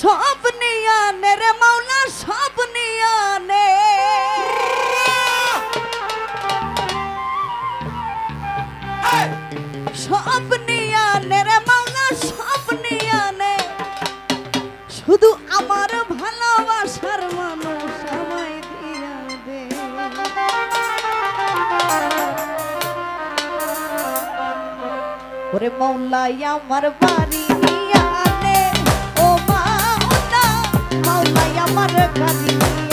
সব নিয়ানে রে মাওলা সব নিয়ানে সব নিয়ানে রে মাওলা সব নিয়ানে শুধু আমার ভালোবাসার মানুষ আমায় দিয়া দে। ওরে মৌলাই আমার বাড়ি মাওলাই আমার খালি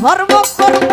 ধর্ম কর্ম